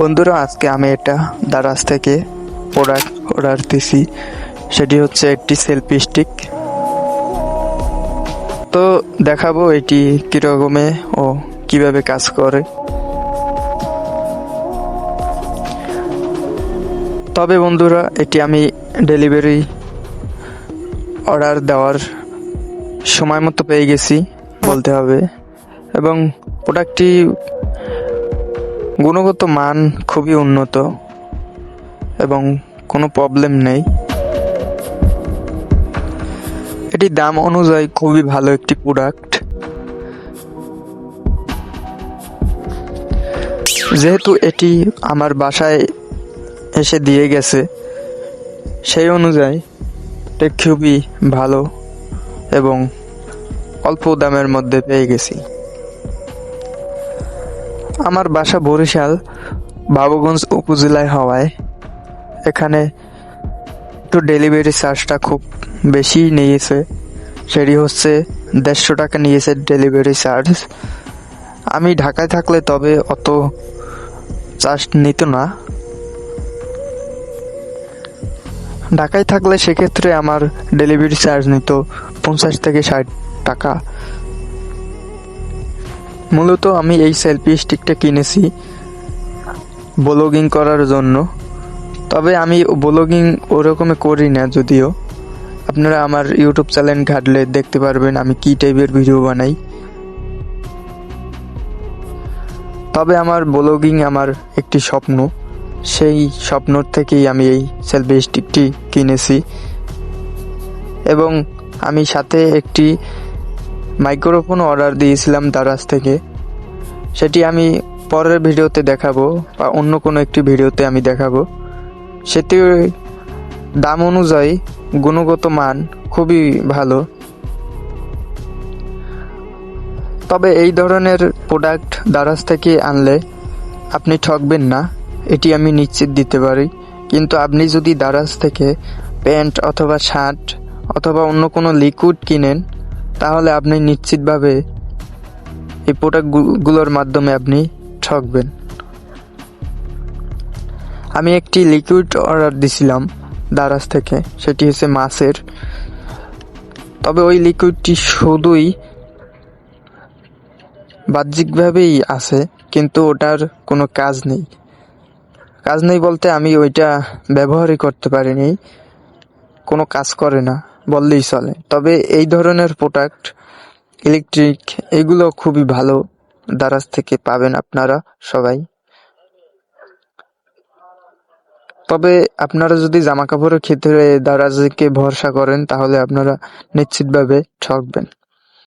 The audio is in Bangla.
বন্ধুরা, আজকে আমি এটা দারাজ থেকে প্রোডাক্ট অর্ডার দিছি। সেটি হচ্ছে একটি সেলফি স্টিক তো দেখাবো এটি কীরকমে ও কীভাবে কাজ করে। তবে বন্ধুরা, এটি আমি ডেলিভারি অর্ডার দেওয়ার সময় মতো পেয়ে গেছি, বলতে হবে। এবং প্রোডাক্টটি গুণগত মান খুবই উন্নত এবং কোনো প্রবলেম নেই। এটি দাম অনুযায়ী খুবই ভালো একটি প্রোডাক্ট যেহেতু এটি আমার বাসায় এসে দিয়ে গেছে, সেই অনুযায়ী এটি খুবই ভালো এবং অল্প দামের মধ্যে পেয়ে গেছি। আমার বাসা বরিশাল, বাবুগঞ্জ উপজেলায় হওয়ায়। এখানে একটু ডেলিভারি চার্জটা খুব বেশি নিয়েছে। সেটি হচ্ছে দেড়শো টাকা নিয়েছে ডেলিভারি চার্জ আমি ঢাকায় থাকলে তবে অত চার্জ নিত না। ঢাকায় থাকলে সেক্ষেত্রে আমার ডেলিভারি চার্জ নিত পঞ্চাশ থেকে ষাট টাকা। মূলত আমি এই সেলফি স্টিকটা কিনেছি ব্লগিং করার জন্য। তবে আমি ব্লগিং ওরকমে করি না যদিও। আপনারা আমার ইউটিউব চ্যানেল ঘাটলে দেখতে পারবেন আমি কী টাইপের ভিডিও বানাই। তবে আমার ব্লগিং আমার একটি স্বপ্ন। সেই স্বপ্নর থেকেই আমি এই সেলফি স্টিকটি কিনেছি। এবং আমি সাথে একটি মাইক্রোফোন অর্ডার দিয়েছিলাম দারাজ থেকে। সেটি আমি পরের ভিডিওতে দেখাবো বা অন্য কোনো একটি ভিডিওতে আমি দেখাবো। সেটি দাম অনুযায়ী গুণগত মান খুবই ভালো। তবে এই ধরনের প্রোডাক্ট দারাজ থেকে আনলে আপনি ঠকবেন না, এটি আমি নিশ্চিত দিতে পারি। কিন্তু আপনি যদি দারাজ থেকে প্যান্ট অথবা শার্ট অথবা অন্য কোনো লিকুইড কিনেন তাহলে আপনি নিশ্চিতভাবে এই প্রোডাক্টগুলোর মাধ্যমে আপনি ঠকবেন। আমি একটি লিকুইড অর্ডার দিছিলাম দারাজ থেকে, সেটি হচ্ছে মাছের। তবে ওই লিকুইডটি শুধুই বাহ্যিকভাবেই আছে, কিন্তু ওটার কোনো কাজ নেই। কাজ নেই বলতে আমি ওইটা ব্যবহারই করতে পারিনি, কোনো কাজ করে না। বললেই চলে। তবে এই ধরনের প্রোডাক্ট ইলেকট্রিক এগুলো খুবই ভালো দারাজ থেকে পাবেন আপনারা সবাই। তবে আপনারা যদি জামা কাপড়ের ক্ষেত্রে দারাজকে ভরসা করেন, তাহলে আপনারা নিশ্চিতভাবে ঠকবেন।